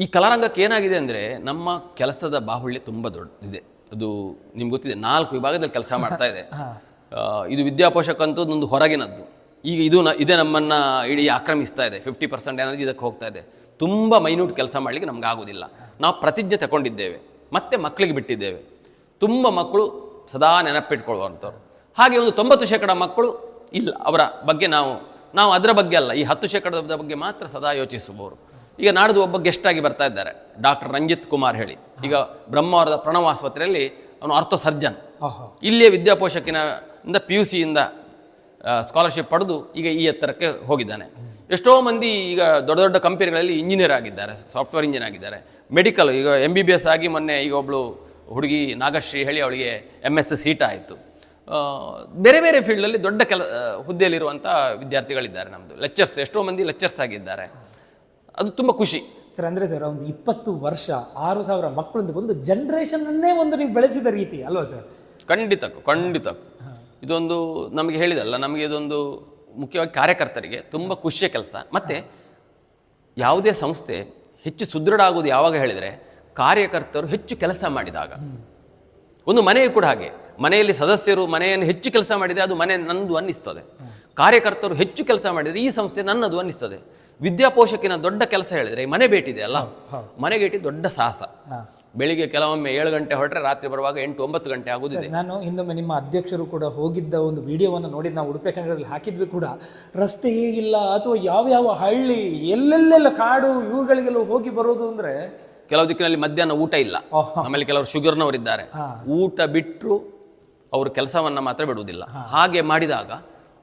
ಈ ಕಲಾರಂಗಕ್ಕೆ ಏನಾಗಿದೆ ಅಂದರೆ ನಮ್ಮ ಕೆಲಸದ ಬಾಹುಳ್ಯ ತುಂಬ ದೊಡ್ಡದಿದೆ. ಅದು ನಿಮ್ಗೆ ಗೊತ್ತಿದೆ ನಾಲ್ಕು ವಿಭಾಗದಲ್ಲಿ ಕೆಲಸ ಮಾಡ್ತಾ ಇದೆ. ಇದು ವಿದ್ಯಾಪೋಷಕಂತೂ ಒಂದು ಹೊರಗಿನದ್ದು. ಈಗ ಇದು ನ ಇದೇ ನಮ್ಮನ್ನು ಇಡೀ ಆಕ್ರಮಿಸ್ತಾ ಇದೆ. ಫಿಫ್ಟಿ ಪರ್ಸೆಂಟ್ ಎನರ್ಜಿ ಇದಕ್ಕೆ ಹೋಗ್ತಾ ಇದೆ. ತುಂಬ ಮೈನ್ಯೂಟ್ ಕೆಲಸ ಮಾಡಲಿಕ್ಕೆ ನಮ್ಗೆ ಆಗೋದಿಲ್ಲ. ನಾವು ಪ್ರತಿಜ್ಞೆ ತಗೊಂಡಿದ್ದೇವೆ. ಮತ್ತೆ ಮಕ್ಕಳಿಗೆ ಬಿಟ್ಟಿದ್ದೇವೆ. ತುಂಬ ಮಕ್ಕಳು ಸದಾ ನೆನಪಿಟ್ಕೊಳ್ಳುವಂಥವ್ರು. ಹಾಗೆ ಒಂದು ತೊಂಬತ್ತು ಶೇಕಡ ಮಕ್ಕಳು ಇಲ್ಲ ಅವರ ಬಗ್ಗೆ ನಾವು ನಾವು ಅದರ ಬಗ್ಗೆ ಅಲ್ಲ. ಈ ಹತ್ತು ಶೇಕಡದ ಬಗ್ಗೆ ಮಾತ್ರ ಸದಾ ಯೋಚಿಸುವವರು. ಈಗ ನಾಡ್ದು ಒಬ್ಬ ಗೆಸ್ಟ್ ಆಗಿ ಬರ್ತಾ ಇದ್ದಾರೆ ಡಾಕ್ಟರ್ ರಂಜಿತ್ ಕುಮಾರ್ ಹೇಳಿ. ಈಗ ಬ್ರಹ್ಮಾವರದ ಪ್ರಣವ ಆಸ್ಪತ್ರೆಯಲ್ಲಿ ಅವನು ಆರ್ಥೋ ಸರ್ಜನ್ ಇಲ್ಲಿಯೇ ವಿದ್ಯಾಪೋಷಕಿನ ಇಂದ ಪಿ ಯು ಸಿಯಿಂದ ಸ್ಕಾಲರ್ಶಿಪ್ ಪಡೆದು ಈಗ ಈ ಎತ್ತರಕ್ಕೆ ಹೋಗಿದ್ದಾನೆ. ಎಷ್ಟೋ ಮಂದಿ ಈಗ ದೊಡ್ಡ ದೊಡ್ಡ ಕಂಪನಿಗಳಲ್ಲಿ ಇಂಜಿನಿಯರ್ ಆಗಿದ್ದಾರೆ ಸಾಫ್ಟ್ವೇರ್ ಇಂಜಿನಿಯರ್ ಆಗಿದ್ದಾರೆ. ಮೆಡಿಕಲ್ ಈಗ ಎಂ ಬಿ ಬಿ ಎಸ್ ಆಗಿ ಮೊನ್ನೆ ಈಗ ಒಬ್ಬಳು ಹುಡುಗಿ ನಾಗಶ್ರೀ ಹೇಳಿ ಅವಳಿಗೆ ಎಂ ಎಸ್ ಸೀಟ್ ಆಯಿತು. ಬೇರೆ ಬೇರೆ ಫೀಲ್ಡಲ್ಲಿ ದೊಡ್ಡ ಕೆಲ ಹುದ್ದೆಯಲ್ಲಿರುವಂಥ ವಿದ್ಯಾರ್ಥಿಗಳಿದ್ದಾರೆ ನಮ್ಮದು ಲೆಕ್ಚರ್ಸ್ ಎಷ್ಟೋ ಮಂದಿ ಲೆಕ್ಚರ್ಸ್ ಆಗಿದ್ದಾರೆ. ಅದು ತುಂಬ ಖುಷಿ. ಸರ್ ಅಂದ್ರೆ ಸರ್ ಒಂದು ಇಪ್ಪತ್ತು ವರ್ಷ ಆರು ಸಾವಿರ ಮಕ್ಕಳಿಂದ ಒಂದು ಜನರೇಷನ್ ಅನ್ನೇ ಒಂದು ನೀವು ಬೆಳೆಸಿದ ರೀತಿ ಅಲ್ವಾ ಸರ್? ಖಂಡಿತಕ್ಕೂ ಖಂಡಿತಕ್ಕೂ ಇದೊಂದು ನಮಗೆ ಹೇಳಿದಲ್ಲ ನಮಗೆ ಇದೊಂದು ಮುಖ್ಯವಾಗಿ ಕಾರ್ಯಕರ್ತರಿಗೆ ತುಂಬ ಖುಷಿಯ ಕೆಲಸ. ಮತ್ತು ಯಾವುದೇ ಸಂಸ್ಥೆ ಹೆಚ್ಚು ಸುದೃಢ ಆಗೋದು ಯಾವಾಗ ಹೇಳಿದರೆ ಕಾರ್ಯಕರ್ತರು ಹೆಚ್ಚು ಕೆಲಸ ಮಾಡಿದಾಗ. ಒಂದು ಮನೆಯು ಕೂಡ ಹಾಗೆ. ಮನೆಯಲ್ಲಿ ಸದಸ್ಯರು ಮನೆಯನ್ನು ಹೆಚ್ಚು ಕೆಲಸ ಮಾಡಿದರೆ ಅದು ಮನೆ ನನ್ನದು ಅನ್ನಿಸ್ತದೆ. ಕಾರ್ಯಕರ್ತರು ಹೆಚ್ಚು ಕೆಲಸ ಮಾಡಿದರೆ ಈ ಸಂಸ್ಥೆ ನನ್ನದು ಅನ್ನಿಸ್ತದೆ. ವಿದ್ಯಾಪೋಷಕಿನ ದೊಡ್ಡ ಕೆಲಸ ಹೇಳಿದ್ರೆ ಈ ಮನೆ ಬೇಟಿದೆ ಅಲ್ಲ? ಮನೆ ಭೇಟಿ ದೊಡ್ಡ ಸಾಹಸ. ಬೆಳಿಗ್ಗೆ ಕೆಲವೊಮ್ಮೆ ಏಳು ಗಂಟೆ ಹೊರಟ್ರೆ ರಾತ್ರಿ ಬರುವಾಗ ಎಂಟು ಒಂಬತ್ತು ಗಂಟೆ ಆಗುದಿದೆ. ನಾನು ಹಿಂದೊಮ್ಮೆ ನಿಮ್ಮ ಅಧ್ಯಕ್ಷರು ಕೂಡ ಹೋಗಿದ್ದ ಒಂದು ವಿಡಿಯೋವನ್ನು ನೋಡಿದ ನಾವು ಉಡುಪಿ ಕನ್ನಡದಲ್ಲಿ ಹಾಕಿದ್ವಿ ಕೂಡ. ರಸ್ತೆ ಹೇಗಿಲ್ಲ ಅಥವಾ ಯಾವ ಯಾವ ಹಳ್ಳಿ ಎಲ್ಲೆಲ್ಲೆಲ್ಲ ಕಾಡು ಇವುಗಳಿಗೆಲ್ಲ ಹೋಗಿ ಬರೋದು ಅಂದ್ರೆ? ಕೆಲವು ದಿಕ್ಕಿನಲ್ಲಿ ಮಧ್ಯಾಹ್ನ ಊಟ ಇಲ್ಲ. ಆಮೇಲೆ ಕೆಲವರು ಶುಗರ್ನವರಿದ್ದಾರೆ. ಊಟ ಬಿಟ್ಟರು ಅವರು ಕೆಲಸವನ್ನ ಮಾತ್ರ ಬಿಡುವುದಿಲ್ಲ. ಹಾಗೆ ಮಾಡಿದಾಗ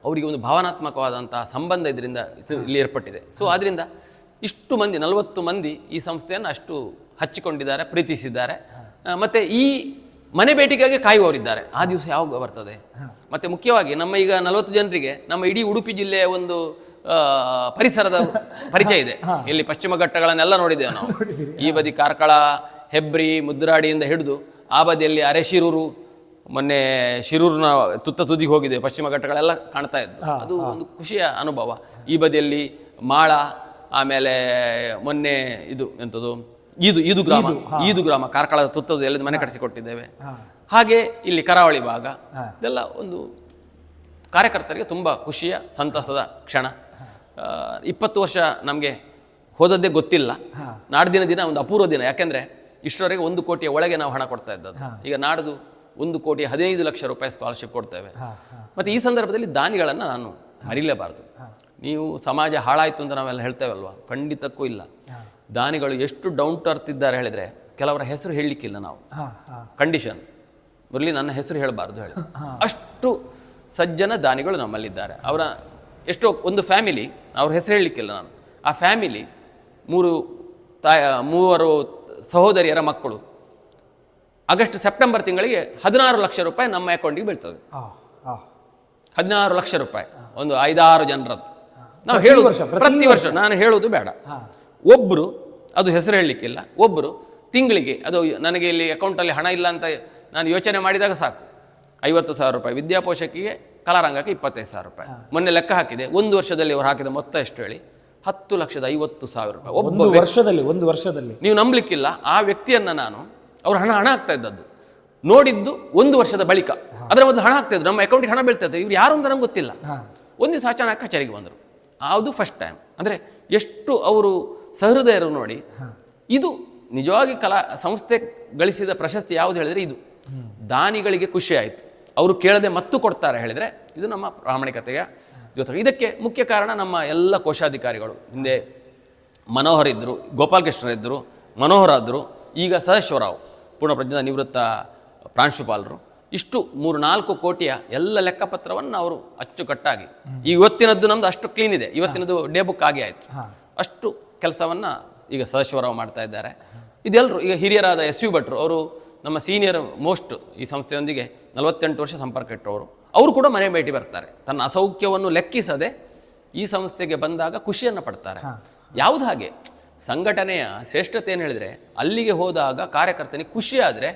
ಅವರಿಗೆ ಒಂದು ಭಾವನಾತ್ಮಕವಾದಂತಹ ಸಂಬಂಧ ಇದರಿಂದ ಇಲ್ಲಿ ಏರ್ಪಟ್ಟಿದೆ ಸೊ ಆದ್ರಿಂದ ಇಷ್ಟು ಮಂದಿ ನಲವತ್ತು ಮಂದಿ ಈ ಸಂಸ್ಥೆಯನ್ನು ಅಷ್ಟು ಹಚ್ಚಿಕೊಂಡಿದ್ದಾರೆ ಪ್ರೀತಿಸಿದ್ದಾರೆ. ಮತ್ತೆ ಈ ಮನೆ ಭೇಟಿಗಾಗಿ ಕಾಯುವವರಿದ್ದಾರೆ. ಆ ದಿವಸ ಯಾವಾಗ ಬರ್ತದೆ? ಮತ್ತೆ ಮುಖ್ಯವಾಗಿ ನಮ್ಮ ಈಗ ನಲವತ್ತು ಜನರಿಗೆ ನಮ್ಮ ಇಡೀ ಉಡುಪಿ ಜಿಲ್ಲೆಯ ಒಂದು ಪರಿಸರದ ಪರಿಚಯ ಇದೆ. ಇಲ್ಲಿ ಪಶ್ಚಿಮ ಘಟ್ಟಗಳನ್ನೆಲ್ಲ ನೋಡಿದ್ದೇವೆ ನಾವು. ಈ ಬದಿ ಕಾರ್ಕಳ ಹೆಬ್ರಿ ಮುದ್ರಾಡಿಯಿಂದ ಹಿಡಿದು ಆ ಬದಿಯಲ್ಲಿ ಅರೆಶಿರೂರು ಮೊನ್ನೆ ಶಿರೂರಿನ ತುತ್ತ ತುದಿಗೆ ಹೋಗಿದೆ ಪಶ್ಚಿಮ ಘಟ್ಟಗಳೆಲ್ಲ ಕಾಣ್ತಾ ಇದ್ದು. ಅದು ಒಂದು ಖುಷಿಯ ಅನುಭವ. ಈ ಬದಿಯಲ್ಲಿ ಮಾಳ ಆಮೇಲೆ ಮೊನ್ನೆ ಇದು ಎಂಥದ್ದು ಈದು ಈದು ಗ್ರಾಮ. ಈದು ಗ್ರಾಮ ಕಾರ್ಕಳದ ತುತ್ತದು ಎಲ್ಲ ಮನೆ ಕಟ್ಟಿಸಿಕೊಟ್ಟಿದ್ದೇವೆ. ಹಾಗೆ ಇಲ್ಲಿ ಕರಾವಳಿ ಭಾಗ. ಇದೆಲ್ಲ ಒಂದು ಕಾರ್ಯಕರ್ತರಿಗೆ ತುಂಬ ಖುಷಿಯ ಸಂತಸದ ಕ್ಷಣ. ಇಪ್ಪತ್ತು ವರ್ಷ ನಮಗೆ ಹೋದದ್ದೇ ಗೊತ್ತಿಲ್ಲ. ನಾಡ್ದಿನ ದಿನ ಒಂದು ಅಪೂರ್ವ ದಿನ. ಯಾಕೆಂದ್ರೆ ಇಷ್ಟರವರೆಗೆ ಒಂದು ಕೋಟಿಯ ಒಳಗೆ ನಾವು ಹಣ ಕೊಡ್ತಾ ಇದ್ದದ್ದು. ಈಗ ನಾಡ್ದು ಒಂದು ಕೋಟಿ ಹದಿನೈದು ಲಕ್ಷ ರೂಪಾಯಿ ಸ್ಕಾಲರ್ಶಿಪ್ ಕೊಡ್ತೇವೆ. ಮತ್ತು ಈ ಸಂದರ್ಭದಲ್ಲಿ ದಾನಿಗಳನ್ನು ನಾನು ಮರಿಲೇಬಾರ್ದು ನೀವು ಸಮಾಜ ಹಾಳಾಯಿತು ಅಂತ ನಾವೆಲ್ಲ ಹೇಳ್ತೇವಲ್ವ? ಖಂಡಿತಕ್ಕೂ ಇಲ್ಲ. ದಾನಿಗಳು ಎಷ್ಟು ಡೌನ್ ಟು ಅರ್ತ್ ಇದ್ದಾರೆ ಹೇಳಿದ್ರೆ ಕೆಲವರ ಹೆಸರು ಹೇಳಲಿಕ್ಕಿಲ್ಲ ನಾವು. ಕಂಡೀಷನ್ ಮುರಳಿ ನನ್ನ ಹೆಸರು ಹೇಳಬಾರ್ದು ಹೇಳಿ. ಅಷ್ಟು ಸಜ್ಜನ ದಾನಿಗಳು ನಮ್ಮಲ್ಲಿದ್ದಾರೆ. ಅವರ ಎಷ್ಟೋ ಒಂದು ಫ್ಯಾಮಿಲಿ ಅವ್ರ ಹೆಸರು ಹೇಳಲಿಕ್ಕಿಲ್ಲ ನಾನು. ಆ ಫ್ಯಾಮಿಲಿ ಮೂರು ತಾಯ ಮೂವರು ಸಹೋದರಿಯರ ಮಕ್ಕಳು. ಆಗಸ್ಟ್ ಸೆಪ್ಟೆಂಬರ್ ತಿಂಗಳಿಗೆ ಹದಿನಾರು ಲಕ್ಷ ರೂಪಾಯಿ ನಮ್ಮ ಅಕೌಂಟಿಗೆ ಬೀಳ್ತದೆ. ಹದಿನಾರು ಲಕ್ಷ ರೂಪಾಯಿ ಒಂದು ಐದಾರು ಜನರದ್ದು. ನಾವು ಪ್ರತಿ ಹೇಳುದು ವರ್ಷ, ಪ್ರತಿ ವರ್ಷ ನಾನು ಹೇಳುವುದು ಬೇಡ. ಒಬ್ಬರು ಅದು ಹೆಸರು ಹೇಳಲಿಕ್ಕಿಲ್ಲ ಒಬ್ಬರು ತಿಂಗಳಿಗೆ ಅದು ನನಗೆ ಇಲ್ಲಿ ಅಕೌಂಟಲ್ಲಿ ಹಣ ಇಲ್ಲ ಅಂತ ನಾನು ಯೋಚನೆ ಮಾಡಿದಾಗ ಸಾಕು. ಐವತ್ತು ಸಾವಿರ ರೂಪಾಯಿ ವಿದ್ಯಾಪೋಷಕಿಗೆ ಕಲಾರಂಗಕ್ಕೆ ಇಪ್ಪತ್ತೈದು ಸಾವಿರ ರೂಪಾಯಿ. ಮೊನ್ನೆ ಲೆಕ್ಕ ಹಾಕಿದೆ ಒಂದು ವರ್ಷದಲ್ಲಿ ಅವರು ಹಾಕಿದ ಮೊತ್ತ ಎಷ್ಟು ಹೇಳಿ? ಹತ್ತು ಲಕ್ಷದ ಐವತ್ತು ಸಾವಿರ ರೂಪಾಯಿ. ಒಬ್ಬ ಒಂದು ವರ್ಷದಲ್ಲಿ ಒಂದು ವರ್ಷದಲ್ಲಿ. ನೀವು ನಂಬಲಿಕ್ಕಿಲ್ಲ ಆ ವ್ಯಕ್ತಿಯನ್ನ ನಾನು ಅವ್ರ ಹಣ ಹಣ ಆಗ್ತಾ ಇದ್ದದ್ದು. ನೋಡಿದ್ದು ಒಂದು ವರ್ಷದ ಬಳಿಕ. ಅದರ ಒಂದು ಹಣ ಆಗ್ತಾ ಇದ್ದು ನಮ್ಮ ಅಕೌಂಟಿಗೆ ಹಣ ಬೀಳ್ತಾ ಇವ್ರು ಯಾರು ಅಂತ ನಮ್ಗೆ ಗೊತ್ತಿಲ್ಲ. ಒಂದು ದಿವಸ ಅಚಾನಕ್ ಕಚೇರಿಗೆ ಬಂದರು. ಅದು ಫಸ್ಟ್ ಟೈಮ್ ಅಂದರೆ ಎಷ್ಟು ಅವರು ಸಹೃದಯರು ನೋಡಿ ಇದು ನಿಜವಾಗಿ ಕಲಾ ಸಂಸ್ಥೆ ಗಳಿಸಿದ ಪ್ರಶಸ್ತಿ ಯಾವುದು ಹೇಳಿದ್ರೆ ಇದು. ದಾನಿಗಳಿಗೆ ಖುಷಿ ಆಯಿತು. ಅವರು ಕೇಳದೆ ಮತ್ತು ಕೊಡ್ತಾರೆ ಹೇಳಿದರೆ ಇದು ನಮ್ಮ ಪ್ರಾಮಾಣಿಕತೆಯ ಜೊತೆಗೆ. ಇದಕ್ಕೆ ಮುಖ್ಯ ಕಾರಣ ನಮ್ಮ ಎಲ್ಲ ಕೋಶಾಧಿಕಾರಿಗಳು. ಹಿಂದೆ ಮನೋಹರ್ ಇದ್ದರು ಗೋಪಾಲಕೃಷ್ಣರಿದ್ದರು ಮನೋಹರ್ ಆದರು ಈಗ ಸದಾಶಿವರಾವ್ ಪೂರ್ಣಪ್ರಜ್ಞದ ನಿವೃತ್ತ ಪ್ರಾಂಶುಪಾಲರು. ಇಷ್ಟು ಮೂರು ನಾಲ್ಕು ಕೋಟಿಯ ಎಲ್ಲ ಲೆಕ್ಕಪತ್ರವನ್ನು ಅವರು ಅಚ್ಚುಕಟ್ಟಾಗಿ. ಇವತ್ತಿನದ್ದು ನಮ್ದು ಅಷ್ಟು ಕ್ಲೀನ್ ಇದೆ. ಇವತ್ತಿನದು ಡೇ ಬುಕ್ ಆಗಿ ಆಯಿತು. ಅಷ್ಟು ಕೆಲಸವನ್ನು ಈಗ ಸದಾಶಿವರಾವ್ ಮಾಡ್ತಾ ಇದ್ದಾರೆ. ಇದೆಲ್ಲರೂ ಈಗ ಹಿರಿಯರಾದ ಎಸ್ ವಿ ಭಟ್ರು ಅವರು ನಮ್ಮ ಸೀನಿಯರ್ ಮೋಸ್ಟ್ ಈ ಸಂಸ್ಥೆಯೊಂದಿಗೆ ನಲವತ್ತೆಂಟು ವರ್ಷ ಸಂಪರ್ಕ ಇಟ್ಟವರು. ಅವರು ಕೂಡ ಮನೆ ಭೇಟಿ ಬರ್ತಾರೆ. ತನ್ನ ಅಸೌಖ್ಯವನ್ನು ಲೆಕ್ಕಿಸದೆ ಈ ಸಂಸ್ಥೆಗೆ ಬಂದಾಗ ಖುಷಿಯನ್ನು ಪಡ್ತಾರೆ. ಯಾವುದು ಹಾಗೆ? ಸಂಘಟನೆಯ ಶ್ರೇಷ್ಠತೆ ಏನು ಹೇಳಿದ್ರೆ ಅಲ್ಲಿಗೆ ಹೋದಾಗ ಕಾರ್ಯಕರ್ತನಿಗೆ ಖುಷಿ ಆದರೆ.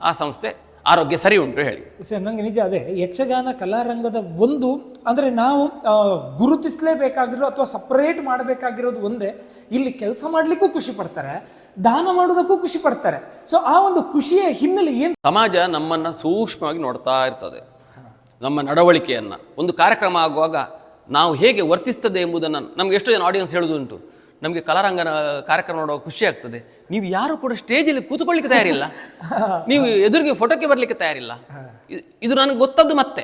ಆ ಸಂಸ್ಥೆ ಆರೋಗ್ಯ ಸರಿ ಉಂಟು ಹೇಳಿ. ಸರ್ ನಂಗೆ ನಿಜ ಅದೇ ಯಕ್ಷಗಾನ ಕಲಾರಂಗದ ಒಂದು ಅಂದರೆ ನಾವು ಗುರುತಿಸಲೇಬೇಕಾಗಿರೋ ಅಥವಾ ಸಪ್ರೇಟ್ ಮಾಡಬೇಕಾಗಿರೋದು ಒಂದೇ ಇಲ್ಲಿ ಕೆಲಸ ಮಾಡಲಿಕ್ಕೂ ಖುಷಿ ಪಡ್ತಾರೆ ದಾನ ಮಾಡೋದಕ್ಕೂ ಖುಷಿ ಪಡ್ತಾರೆ. ಸೊ ಆ ಒಂದು ಖುಷಿಯ ಹಿನ್ನೆಲೆ ಏನು? ಸಮಾಜ ನಮ್ಮನ್ನು ಸೂಕ್ಷ್ಮವಾಗಿ ನೋಡ್ತಾ ಇರ್ತದೆ. ನಮ್ಮ ನಡವಳಿಕೆಯನ್ನು. ಒಂದು ಕಾರ್ಯಕ್ರಮ ಆಗುವಾಗ ನಾವು ಹೇಗೆ ವರ್ತಿಸ್ತದೆ ಎಂಬುದನ್ನು ನಮ್ಗೆ ಎಷ್ಟೋ ಜನ ಆಡಿಯನ್ಸ್ ಹೇಳೋದುಂಟು. ನಮಗೆ ಕಲಾರಂಗನ ಕಾರ್ಯಕ್ರಮ ನೋಡುವಾಗ ಖುಷಿ ಆಗ್ತದೆ. ನೀವು ಯಾರು ಕೂಡ ಸ್ಟೇಜಲ್ಲಿ ಕೂತ್ಕೊಳ್ಳಿಕ್ಕೆ ತಯಾರಿಲ್ಲ. ನೀವು ಎದುರಿಗೆ ಫೋಟೋಕ್ಕೆ ಬರಲಿಕ್ಕೆ ತಯಾರಿಲ್ಲ. ಇದು ನನಗೆ ಗೊತ್ತದ್ದು ಮತ್ತೆ.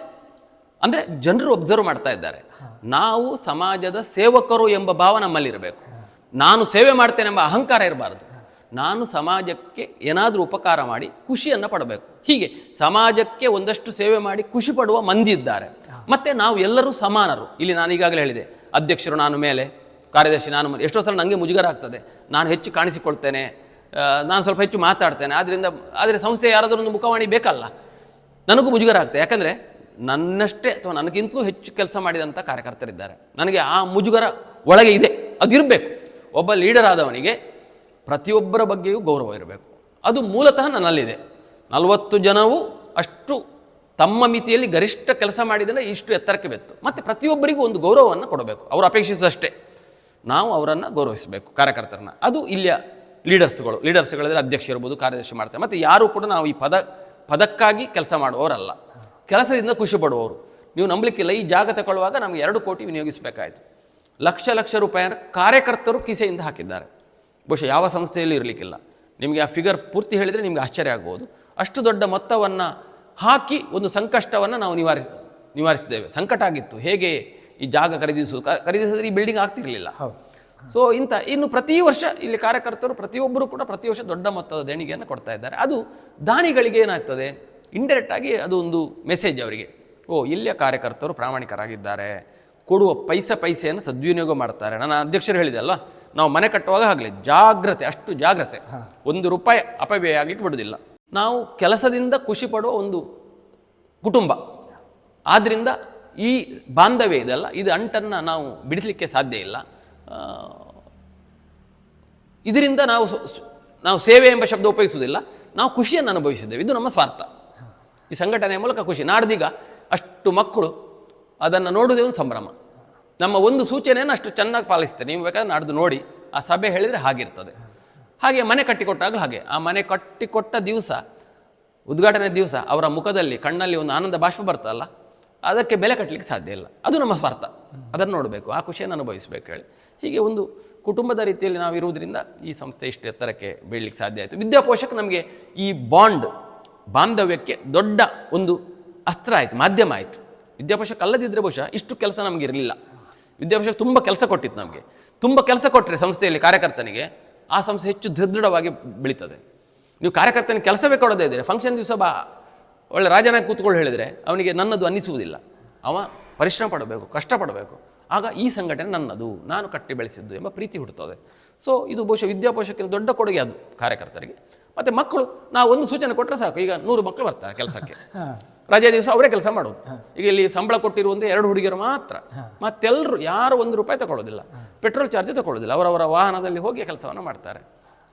ಅಂದರೆ ಜನರು ಒಬ್ಸರ್ವ್ ಮಾಡ್ತಾ ಇದ್ದಾರೆ. ನಾವು ಸಮಾಜದ ಸೇವಕರು ಎಂಬ ಭಾವ ನಮ್ಮಲ್ಲಿರಬೇಕು. ನಾನು ಸೇವೆ ಮಾಡ್ತೇನೆ ಎಂಬ ಅಹಂಕಾರ ಇರಬಾರದು. ನಾನು ಸಮಾಜಕ್ಕೆ ಏನಾದರೂ ಉಪಕಾರ ಮಾಡಿ ಖುಷಿಯನ್ನು ಪಡಬೇಕು. ಹೀಗೆ ಸಮಾಜಕ್ಕೆ ಒಂದಷ್ಟು ಸೇವೆ ಮಾಡಿ ಖುಷಿ ಪಡುವ ಮಂದಿ ಇದ್ದಾರೆ. ಮತ್ತೆ ನಾವು ಎಲ್ಲರೂ ಸಮಾನರು. ಇಲ್ಲಿ ನಾನು ಈಗಾಗಲೇ ಹೇಳಿದೆ. ಅಧ್ಯಕ್ಷರು ನಾನು ಮೇಲೆ. ಕಾರ್ಯದರ್ಶಿ ನಾನು. ಎಷ್ಟೋ ಸಲ ನನಗೆ ಮುಜುಗರ ಆಗ್ತದೆ. ನಾನು ಹೆಚ್ಚು ಕಾಣಿಸಿಕೊಳ್ತೇನೆ. ನಾನು ಸ್ವಲ್ಪ ಹೆಚ್ಚು ಮಾತಾಡ್ತೇನೆ. ಆದ್ದರಿಂದ ಆದರೆ ಸಂಸ್ಥೆ ಯಾರಾದರೂ ಒಂದು ಮುಖವಾಣಿ ಬೇಕಲ್ಲ. ನನಗೂ ಮುಜುಗರ ಆಗ್ತದೆ. ಯಾಕಂದರೆ ನನ್ನಷ್ಟೇ ಅಥವಾ ನನಗಿಂತಲೂ ಹೆಚ್ಚು ಕೆಲಸ ಮಾಡಿದಂಥ ಕಾರ್ಯಕರ್ತರಿದ್ದಾರೆ. ನನಗೆ ಆ ಮುಜುಗರ ಒಳಗೆ ಇದೆ. ಅದು ಇರಬೇಕು ಒಬ್ಬ ಲೀಡರ್ ಆದವನಿಗೆ ಪ್ರತಿಯೊಬ್ಬರ ಬಗ್ಗೆಯೂ ಗೌರವ ಇರಬೇಕು. ಅದು ಮೂಲತಃ ನನ್ನಲ್ಲಿದೆ. ನಲವತ್ತು ಜನವು ಅಷ್ಟು ತಮ್ಮ ಮಿತಿಯಲ್ಲಿ ಗರಿಷ್ಠ ಕೆಲಸ ಮಾಡಿದರೆ ಇಷ್ಟು ಎತ್ತರಕ್ಕೆ ಬೆತ್ತು. ಮತ್ತು ಪ್ರತಿಯೊಬ್ಬರಿಗೂ ಒಂದು ಗೌರವವನ್ನು ಕೊಡಬೇಕು. ಅವರು ಅಪೇಕ್ಷಿಸಿದಷ್ಟೇ. ನಾವು ಅವರನ್ನು ಗೌರವಿಸಬೇಕು, ಕಾರ್ಯಕರ್ತರನ್ನ. ಅದು ಇಲ್ಲಿಯ ಲೀಡರ್ಸ್ಗಳು. ಲೀಡರ್ಸ್ಗಳಲ್ಲಿ ಅಧ್ಯಕ್ಷ ಇರ್ಬೋದು, ಕಾರ್ಯದರ್ಶಿ ಮಾಡ್ತಾರೆ. ಮತ್ತು ಯಾರು ಕೂಡ ನಾವು ಈ ಪದ, ಪದಕ್ಕಾಗಿ ಕೆಲಸ ಮಾಡುವವರಲ್ಲ. ಕೆಲಸದಿಂದ ಖುಷಿ ಪಡುವವರು. ನೀವು ನಂಬಲಿಕ್ಕಿಲ್ಲ, ಈ ಜಾಗ ತಗೊಳ್ಳುವಾಗ ನಮಗೆ ಎರಡು ಕೋಟಿ ವಿನಿಯೋಗಿಸಬೇಕಾಯಿತು. ಲಕ್ಷ ಲಕ್ಷ ರೂಪಾಯಿಯನ್ನು ಕಾರ್ಯಕರ್ತರು ಕಿಸೆಯಿಂದ ಹಾಕಿದ್ದಾರೆ. ಬಹುಶಃ ಯಾವ ಸಂಸ್ಥೆಯಲ್ಲೂ ಇರಲಿಕ್ಕಿಲ್ಲ. ನಿಮಗೆ ಆ ಫಿಗರ್ ಪೂರ್ತಿ ಹೇಳಿದರೆ ನಿಮಗೆ ಆಶ್ಚರ್ಯ ಆಗ್ಬೋದು. ಅಷ್ಟು ದೊಡ್ಡ ಮೊತ್ತವನ್ನು ಹಾಕಿ ಒಂದು ಸಂಕಷ್ಟವನ್ನು ನಾವು ನಿವಾರಿಸ, ನಿವಾರಿಸಿದ್ದೇವೆ. ಸಂಕಟ ಆಗಿತ್ತು. ಹೇಗೆ ಈ ಜಾಗ ಖರೀದಿಸುವುದು ಖರೀದಿಸಿದ್ರೆ ಈ ಬಿಲ್ಡಿಂಗ್ ಆಗ್ತಿರಲಿಲ್ಲ. ಹೌದು. ಸೊ ಇಂಥ ಇನ್ನು ಪ್ರತಿ ವರ್ಷ ಇಲ್ಲಿ ಕಾರ್ಯಕರ್ತರು ಪ್ರತಿಯೊಬ್ಬರು ಕೂಡ ಪ್ರತಿ ವರ್ಷ ದೊಡ್ಡ ಮೊತ್ತದ ದೇಣಿಗೆಯನ್ನು ಕೊಡ್ತಾ ಇದ್ದಾರೆ. ಅದು ದಾನಿಗಳಿಗೆ ಏನಾಗ್ತದೆ? ಇಂಡೈರೆಕ್ಟ್ ಆಗಿ ಅದು ಒಂದು ಮೆಸೇಜ್ ಅವರಿಗೆ. ಓ ಇಲ್ಲಿಯ ಕಾರ್ಯಕರ್ತರು ಪ್ರಾಮಾಣಿಕರಾಗಿದ್ದಾರೆ. ಕೊಡುವ ಪೈಸೆ ಪೈಸೆಯನ್ನು ಸದ್ವಿನಿಯೋಗ ಮಾಡ್ತಾರೆ. ನನ್ನ ಅಧ್ಯಕ್ಷರು ಹೇಳಿದೆ ಅಲ್ವಾ? ನಾವು ಮನೆ ಕಟ್ಟುವಾಗ ಆಗಲಿ ಜಾಗ್ರತೆ ಅಷ್ಟು ಜಾಗ್ರತೆ. ಒಂದು ರೂಪಾಯಿ ಅಪವ್ಯಯ ಆಗಲಿಕ್ಕೆ ಬಿಡುವುದಿಲ್ಲ. ನಾವು ಕೆಲಸದಿಂದ ಖುಷಿ ಪಡುವ ಒಂದು ಕುಟುಂಬ. ಆದ್ದರಿಂದ ಈ ಬಾಂಧವ್ಯ ಇದೆಲ್ಲ ಇದು ಅಂಟನ್ನು ನಾವು ಬಿಡಿಸಲಿಕ್ಕೆ ಸಾಧ್ಯ ಇಲ್ಲ. ಇದರಿಂದ ನಾವು ನಾವು ಸೇವೆ ಎಂಬ ಶಬ್ದ ಉಪಯೋಗಿಸುವುದಿಲ್ಲ. ನಾವು ಖುಷಿಯನ್ನು ಅನುಭವಿಸಿದ್ದೇವೆ. ಇದು ನಮ್ಮ ಸ್ವಾರ್ಥ. ಈ ಸಂಘಟನೆಯ ಮೂಲಕ ಖುಷಿ. ನಾಡ್ದೀಗ ಅಷ್ಟು ಮಕ್ಕಳು ಅದನ್ನು ನೋಡುವುದೇ ಒಂದು ಸಂಭ್ರಮ. ನಮ್ಮ ಒಂದು ಸೂಚನೆಯನ್ನು ಅಷ್ಟು ಚೆನ್ನಾಗಿ ಪಾಲಿಸ್ತೇನೆ ನೀವು ಬೇಕಾದ್ರೆ ನಾಡ್ದು ನೋಡಿ, ಆ ಸಭೆ ಹೇಳಿದರೆ ಹಾಗಿರ್ತದೆ ಹಾಗೆ ಮನೆ ಕಟ್ಟಿಕೊಟ್ಟಾಗಲೂ ಹಾಗೆ. ಆ ಮನೆ ಕಟ್ಟಿಕೊಟ್ಟ ದಿವಸ, ಉದ್ಘಾಟನೆ ದಿವಸ, ಅವರ ಮುಖದಲ್ಲಿ, ಕಣ್ಣಲ್ಲಿ ಒಂದು ಆನಂದ ಬಾಷ್ಪ ಬರ್ತಲ್ಲ ಅದಕ್ಕೆ ಬೆಲೆ ಕಟ್ಟಲಿಕ್ಕೆ ಸಾಧ್ಯ ಇಲ್ಲ. ಅದು ನಮ್ಮ ಸ್ವಾರ್ಥ. ಅದನ್ನು ನೋಡಬೇಕು. ಆ ಖುಷಿಯನ್ನು ಅನುಭವಿಸಬೇಕು ಹೇಳಿ. ಹೀಗೆ ಒಂದು ಕುಟುಂಬದ ರೀತಿಯಲ್ಲಿ ನಾವು ಇರುವುದರಿಂದ ಈ ಸಂಸ್ಥೆ ಇಷ್ಟು ಎತ್ತರಕ್ಕೆ ಬೆಳಲಿಕ್ಕೆ ಸಾಧ್ಯ ಆಯಿತು. ವಿದ್ಯಾಪೋಷಕ ನಮಗೆ ಈ ಬಾಂಡ್ ಬಾಂಧವ್ಯಕ್ಕೆ ದೊಡ್ಡ ಒಂದು ಅಸ್ತ್ರ ಆಯಿತು, ಮಾಧ್ಯಮ ಆಯಿತು. ವಿದ್ಯಾಪೋಷಕ ಅಲ್ಲದಿದ್ದರೆ ಬಹುಶಃ ಇಷ್ಟು ಕೆಲಸ ನಮಗೆ ಇರಲಿಲ್ಲ. ವಿದ್ಯಾಪೋಷಕ ತುಂಬ ಕೆಲಸ ಕೊಟ್ಟಿತ್ತು ನಮಗೆ. ತುಂಬ ಕೆಲಸ ಕೊಟ್ಟರೆ ಸಂಸ್ಥೆಯಲ್ಲಿ ಕಾರ್ಯಕರ್ತನಿಗೆ ಆ ಸಂಸ್ಥೆ ಹೆಚ್ಚು ದೃಢವಾಗಿ ಬೆಳೀತದೆ. ನೀವು ಕಾರ್ಯಕರ್ತನಿಗೆ ಕೆಲಸವೇ ಕೊಡದೇ ಇದ್ದರೆ ಫಂಕ್ಷನ್ ದಿವಸ ಬಾ ಒಳ್ಳೆ ರಾಜನಾಗಿ ಕೂತ್ಕೊಂಡು ಹೇಳಿದರೆ ಅವನಿಗೆ ನನ್ನದು ಅನ್ನಿಸುವುದಿಲ್ಲ. ಅವ ಪರಿಶ್ರಮ ಪಡಬೇಕು ಕಷ್ಟಪಡಬೇಕು ಆಗ ಈ ಸಂಘಟನೆ ನನ್ನದು ನಾನು ಕಟ್ಟಿ ಬೆಳೆಸಿದ್ದು ಎಂಬ ಪ್ರೀತಿ ಹುಟ್ಟುತ್ತದೆ. ಸೊ ಇದು ಬಹುಶಃ ವಿದ್ಯಾಪೋಷಕರ ದೊಡ್ಡ ಕೊಡುಗೆ ಅದು ಕಾರ್ಯಕರ್ತರಿಗೆ. ಮತ್ತು ಮಕ್ಕಳು ನಾವು ಒಂದು ಸೂಚನೆ ಕೊಟ್ಟರೆ ಸಾಕು ಈಗ ನೂರು ಮಕ್ಕಳು ಬರ್ತಾರೆ ಕೆಲಸಕ್ಕೆ. ರಜೆ ದಿವಸ ಅವರೇ ಕೆಲಸ ಮಾಡೋದು. ಈಗ ಇಲ್ಲಿ ಸಂಬಳ ಕೊಟ್ಟಿರುವಂತೆ ಎರಡು ಹುಡುಗಿಯರು ಮಾತ್ರ. ಮತ್ತೆಲ್ಲರೂ ಯಾರು ಒಂದು ರೂಪಾಯಿ ತಗೊಳ್ಳೋದಿಲ್ಲ ಪೆಟ್ರೋಲ್ ಚಾರ್ಜ್ ತಗೊಳ್ಳೋದಿಲ್ಲ ಅವರವರ ವಾಹನದಲ್ಲಿ ಹೋಗಿ ಕೆಲಸವನ್ನು ಮಾಡ್ತಾರೆ.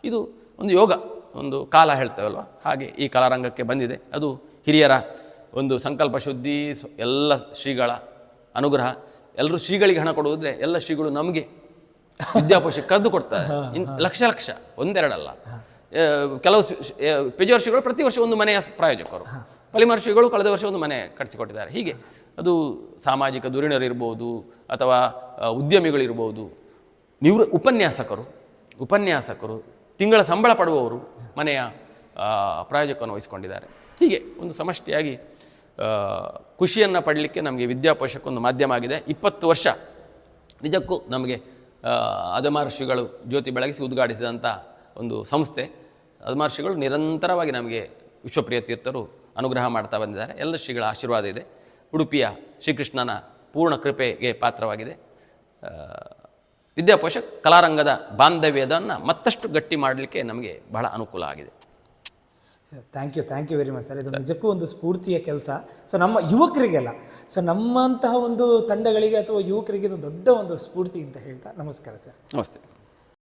ಇದು ಒಂದು ಯೋಗ ಒಂದು ಕಾಲ ಹೇಳ್ತೇವಲ್ವ? ಹಾಗೆ ಈ ಕಲಾರಂಗಕ್ಕೆ ಬಂದಿದೆ. ಅದು ಹಿರಿಯರ ಒಂದು ಸಂಕಲ್ಪ ಶುದ್ಧಿ ಎಲ್ಲ ಶ್ರೀಗಳ ಅನುಗ್ರಹ. ಎಲ್ಲರೂ ಶ್ರೀಗಳಿಗೆ ಹಣ ಕೊಡುವುದ್ರೆ ಎಲ್ಲ ಶ್ರೀಗಳು ನಮಗೆ ವಿದ್ಯಾಪೋಷಕ ಕದ್ದು ಕೊಡ್ತಾರೆ. ಇನ್ ಲಕ್ಷ ಲಕ್ಷ ಒಂದೆರಡಲ್ಲ. ಕೆಲವು ಶ್ರೀ- ಶ್ರೀಗಳು ಪ್ರತಿ ವರ್ಷ ಒಂದು ಮನೆಯ ಪ್ರಾಯೋಜಕರು. ಪಲಿಮಾರ್ ಶ್ರೀಗಳು ಕಳೆದ ವರ್ಷ ಒಂದು ಮನೆ ಕಟ್ಟಿಸಿಕೊಟ್ಟಿದ್ದಾರೆ. ಹೀಗೆ ಅದು ಸಾಮಾಜಿಕ ಧುರೀಣರಿರ್ಬೋದು ಅಥವಾ ಉದ್ಯಮಿಗಳಿರ್ಬೋದು ನಿವೃ ಉಪನ್ಯಾಸಕರು ಉಪನ್ಯಾಸಕರು ತಿಂಗಳ ಸಂಬಳ ಪಡುವವರು ಮನೆಯ ಪ್ರಾಯೋಜಕವನ್ನು ವಹಿಸ್ಕೊಂಡಿದ್ದಾರೆ. ಹೀಗೆ ಒಂದು ಸಮಷ್ಟಿಯಾಗಿ ಖುಷಿಯನ್ನು ಪಡಲಿಕ್ಕೆ ನಮಗೆ ವಿದ್ಯಾಪೋಷಕ್ಕೊಂದು ಮಾಧ್ಯಮ ಆಗಿದೆ. ಇಪ್ಪತ್ತು ವರ್ಷ ನಿಜಕ್ಕೂ ನಮಗೆ ಅದಮಹರ್ಷಿಗಳು ಜ್ಯೋತಿ ಬೆಳಗಿಸಿ ಉದ್ಘಾಟಿಸಿದಂಥ ಒಂದು ಸಂಸ್ಥೆ. ಅದಮಹರ್ಷಿಗಳು ನಿರಂತರವಾಗಿ ನಮಗೆ ವಿಶ್ವಪ್ರಿಯ ತೀರ್ಥರು ಅನುಗ್ರಹ ಮಾಡ್ತಾ ಬಂದಿದ್ದಾರೆ. ಎಲ್ಲ ಶ್ರೀಗಳ ಆಶೀರ್ವಾದ ಇದೆ. ಉಡುಪಿಯ ಶ್ರೀಕೃಷ್ಣನ ಪೂರ್ಣ ಕೃಪೆಗೆ ಪಾತ್ರವಾಗಿದೆ. ವಿದ್ಯಾಪೋಷಕ್ ಕಲಾರಂಗದ ಬಾಂಧವ್ಯದನ್ನು ಮತ್ತಷ್ಟು ಗಟ್ಟಿ ಮಾಡಲಿಕ್ಕೆ ನಮಗೆ ಬಹಳ ಅನುಕೂಲ ಆಗಿದೆ. Thank you thank you very much sir ಇದು ನಿಜಕ್ಕೂ ಒಂದು ಸ್ಫೂರ್ತಿಯ ಕೆಲಸ. ಸೊ ನಮ್ಮ ಯುವಕರಿಗೆಲ್ಲ ಸೊ ನಮ್ಮಂತಹ ಒಂದು ತಂಡಗಳಿಗೆ ಅಥವಾ ಯುವಕರಿಗೆ ಇದು ದೊಡ್ಡ ಒಂದು ಸ್ಫೂರ್ತಿ ಅಂತ ಹೇಳ್ತಾ ನಮಸ್ಕಾರ ಸರ್ ನಮಸ್ತೆ.